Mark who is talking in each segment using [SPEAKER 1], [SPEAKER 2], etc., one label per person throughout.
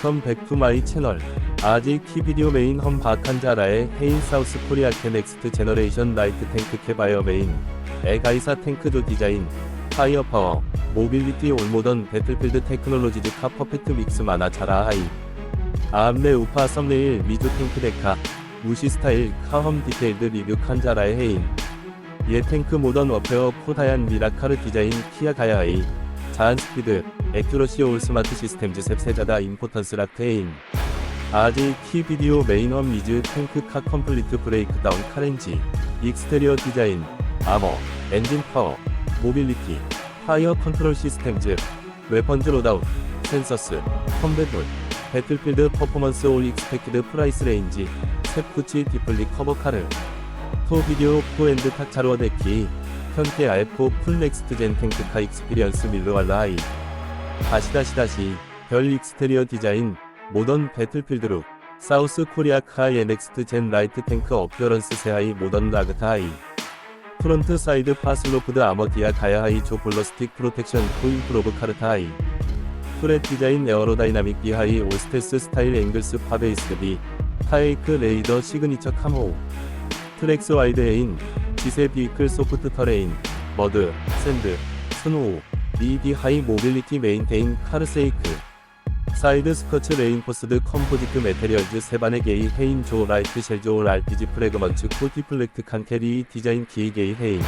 [SPEAKER 1] 웰컴 백투 마이 채널. 아직 키비디오 메인 험 바칸자라의 헤인 사우스 코리아 캐 넥스트 제너레이션 라이트 탱크 캐바이어 메인. 에가이사 탱크조 디자인. 파이어 파워. 모빌리티 올모던 배틀필드 테크놀로지즈 카 퍼펙트 믹스 마나 차라 하이. 아암레 우파 썸네일 미주 탱크 데카. 무시 스타일 카험 디테일드 리뷰 칸자라의 헤인. 예 탱크 모던 워페어 코다얀 미라카르 디자인 키아 가야이 자한 스피드 액큐러시 올 스마트 시스템즈 셉세자다 임포턴스 라크에인. 아지 키 비디오 메인원 미즈 탱크 카 컴플리트 브레이크다운 카렌지. 익스테리어 디자인 아머 엔진 파워 모빌리티 파이어 컨트롤 시스템즈 웨펀즈 로다운 센서스 컴뱃돌 배틀필드 퍼포먼스 올 익스펙티드 프라이스 레인지 셉쿠치 디플리 커버 카르 토 비디오 포엔드 탁차로어 데키 현태 알포 풀 넥스트 젠 탱크카 익스피리언스 밀르왈라이. 다시다시다시 별 익스테리어 디자인 모던 배틀필드 룩 사우스 코리아 카이 넥스트 젠 라이트 탱크 어피어런스 세하이 모던 라그타이. 프론트 사이드 파슬로프드 아머디아 가야하이 조 블러스틱 프로텍션 코인 프로브 카르타이. 프렛 디자인 에어로다이나믹 비하이 올스테스 스타일 앵글스 파베이스 비 타이크 레이더 시그니처 카모. 트렉스 와이드 에인 지세 비클 소프트 터레인 머드 샌드 스노우 리디 하이 모빌리티 메인테인 카르세이크 사이드 스커츠 레인포스드 컴포지트 메테리얼즈 세반의 게이 헤인 조 라이트 쉘조 RPG 프레그먼츠 코티플렉트 칸 캐리 디자인 키 게이 헤인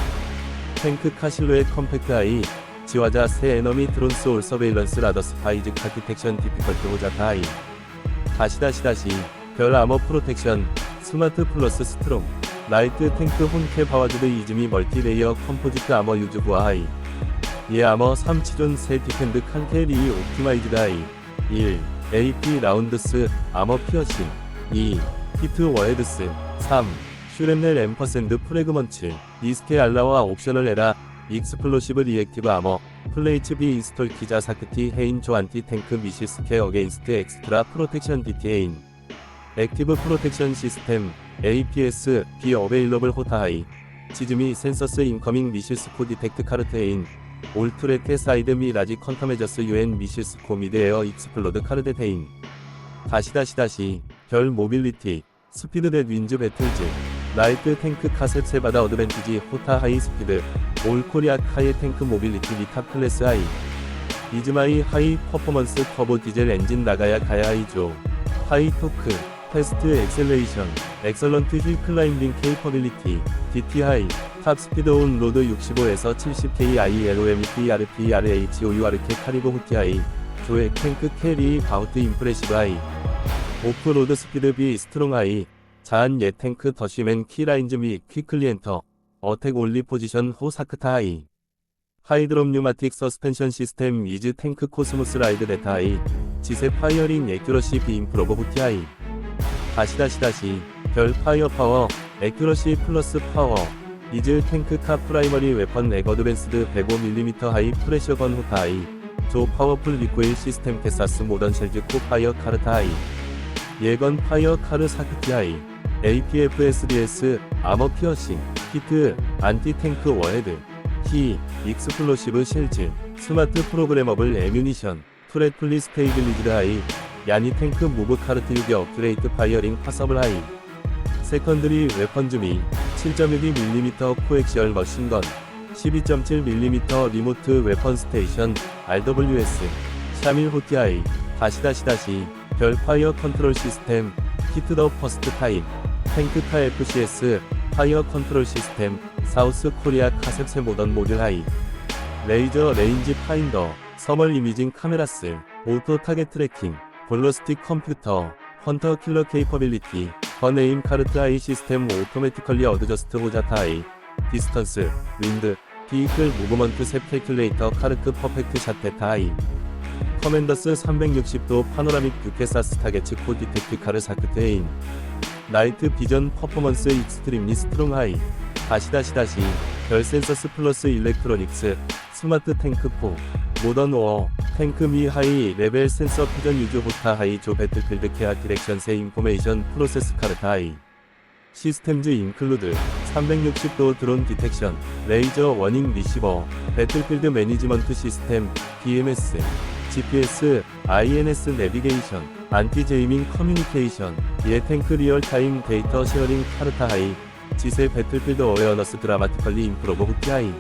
[SPEAKER 1] 탱크 카실로의 컴팩트 아이 지화자 새 에너미 드론스 올 서베일런스 라더스 파이즈 카티텍션 디피컬트 호자타 아이. 다시다시다시 별 아머 프로텍션 스마트 플러스 스트롱 라이트 탱크 혼캐 바와즈드 이즈미 멀티레이어 컴포지트 아머 유즈 부하이 예 아머 3치존 세 디펜드 칸테리 옵티마이즈드 아이 1. AP 라운드스 아머 피어싱 2. 히트 워헤드스 3. 슈렘넬 앰퍼샌드 프레그먼츠 이스케 알라와 옵셔널 에라 익스플로시브 리액티브 아머 플레이츠 비 인스톨 키자 사크티 헤인 조안티 탱크 미시스케 어게인스트 엑스트라 프로텍션 디테인 액티브 프로텍션 시스템 APS 비 어베일러블 호타하이 지즈미 센서스 인커밍 미실스코 디텍트 카르테인 올트레테 사이드 미 라지 컨터메저스 유엔 미실스코 미드 에어 익스플로드 카르데테인. 다시 다시 다시 별 모빌리티 스피드 댓 윈즈 배틀즈 라이트 탱크 카셉 세바다 어드밴티지 호타 하이 스피드 올 코리아 카이 탱크 모빌리티 리탑 클래스 하이. 이즈마이 하이 퍼포먼스 터보 디젤 엔진 나가야 가야 하이조 하이 토크 패스트 엑셀레이션 엑설런트 힐 클라임빙 케이퍼빌리티 DT 하이 탑 스피드 온 로드 65에서 70K ILOMET RP RHOURK 카리고 후티 하이 조의 탱크 캐리 바우트 임프레시브 하이 오프로드 스피드 비 스트롱 하이 자한 예 탱크 더시맨 키라인즈 미 퀴클리 엔터 어택 올리 포지션 호사크타 하이 하이드롬 뉴마틱 서스펜션 시스템 이즈 탱크 코스모스 라이드 데타 하이 지세 파이어링 에큐러시 비 임프로브 후티 하이 다시 다시 다시. 별 파이어 파워 에큐러시 플러스 파워. 이즈 탱크 카 프라이머리 웨펀 에거드밴스드 105mm 하이 프레셔건 후타 하이. 조 파워풀 리코일 시스템 캐사스 모던 쉘즈 코 파이어 카르타 하이. 예건 파이어 카르 사크티 하이. APFSDS 아머 피어싱 히트 안티 탱크 워헤드 키 익스플로시브 쉘즈 스마트 프로그래머블 에뮤니션 투렛 플리 스테이블리즈드 하이 야니 탱크 무브 카르트 유기 업그레이트 파이어링 파서블 하이 세컨드리 웨펀 주미 7.12mm 코엑시얼 머신건 12.7mm 리모트 웨펀 스테이션 RWS 샤밀 호티아이 다시다시다시 별 파이어 컨트롤 시스템 히트 더 퍼스트 타임 탱크카 FCS 파이어 컨트롤 시스템 사우스 코리아 카셉세 모던 모듈 하이. 레이저 레인지 파인더 서멀 이미징 카메라스 오토 타겟 트래킹 볼러스틱 컴퓨터 헌터 킬러 케이퍼빌리티 버네임 카르트 아이 시스템 오토매티컬리 어드저스트 호자타 아이 디스턴스 윈드 비이클 무브먼트 셉 캘큘레이터 카르트 퍼펙트 샷 데타 아이. 커맨더스 360도 파노라믹 뷰케사스 타겟츠 코 디텍트 카르 사크테인. 나이트 비전 퍼포먼스 익스트림리 스트롱 하이. 다시다시다시 별 센서스 플러스 일렉트로닉스 스마트 탱크 4 모던 워어 탱크 미 하이 레벨 센서 퓨전 유즈 호타 하이 조 배틀필드 케어 디렉션 세 인포메이션 프로세스 카르타 하이 시스템즈 인클루드 360도 드론 디텍션 레이저 워닝 리시버 배틀필드 매니지먼트 시스템 BMS GPS INS 내비게이션 안티 제이밍 커뮤니케이션, 예 탱크 리얼타임 데이터 쉐어링 카르타 하이, 지세 배틀필드 어웨어너스 드라마티컬리 임프로브 후피 하이.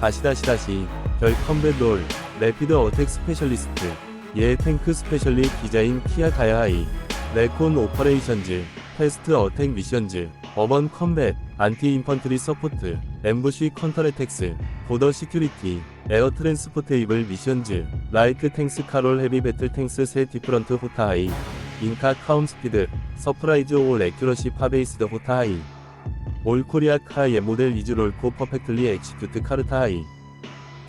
[SPEAKER 1] 다시 다시 다시, 별 컴뱃 롤, 레피드 어택 스페셜리스트, 예 탱크 스페셜리 디자인 키아 가야 하이, 레콘 오퍼레이션즈, 패스트 어택 미션즈, 어번 컴뱃, 안티 인펀트리 서포트, 엠부시 컨터 에텍스, 보더 시큐리티, 에어 트랜스포테이블 미션즈, 라이트 탱스 카롤 헤비 배틀 탱스 세 디프런트 호타하이, 인카 카움 스피드, 서프라이즈 올 에큐러시 파베이스드 호타하이, 올 코리아 카예 모델 이즈 롤코 퍼펙틀리 엑시큐트 카르타하이,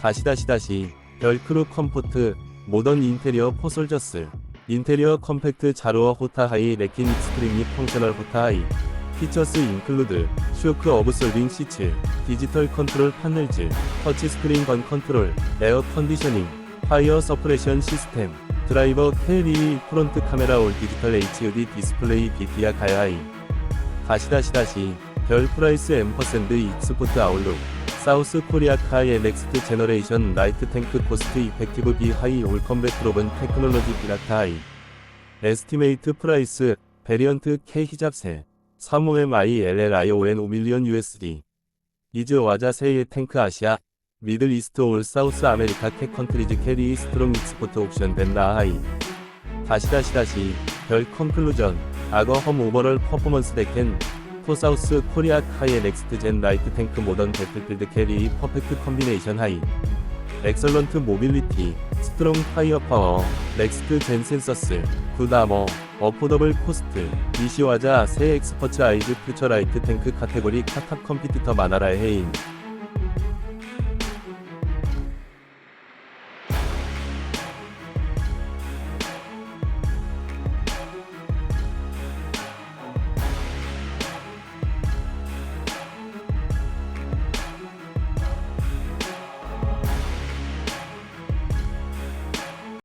[SPEAKER 1] 다시 다시 다시, 별크루 컴포트, 모던 인테리어 포솔저스, 인테리어 컴팩트 자루어 호타하이 레킨 익스트림리 펑셔널 호타하이, 피처스 인클루드, 쇼크 어브 솔빙 시츠, 디지털 컨트롤 파넬즈, 터치스크린 건 컨트롤, 에어 컨디셔닝, 파이어 서프레션 시스템, 드라이버 캐리 프론트 카메라 올 디지털 HUD 디스플레이 비티아 가야이. 다시 다시 다시, 별 프라이스 엠퍼샌드 익스포트 아울룩, 사우스 코리아 카이 넥스트 제너레이션 라이트 탱크 코스트 이펙티브 비 하이 올 컴뱃 프로븐 테크놀로지 비라타 하이. 에스티메이트 프라이스, 베리언트 K 히잡세. 35MI LLION 5밀리언 USD. 이즈 와자 세이의 탱크 아시아. 미들 이스트 올 사우스 아메리카 텍 컨트리즈 캐리 스트롱 익스포트 옵션 벤나 하이. 다시 다시 다시 별 컨클루전 악어 험 오버럴 퍼포먼스 데켄 포사우스 코리아 카이의 넥스트 젠 라이트 탱크 모던 배틀필드 캐리 퍼펙트 컨비네이션 하이. 엑설런트 모빌리티, 스트롱 파이어 파워, 넥스트 젠 센서스, 굿아머, 어포더블 코스트, 이시와자 새 엑스퍼츠 아이즈 퓨처 라이트 탱크 카테고리 카탑 컴피티터 마나라의 해인,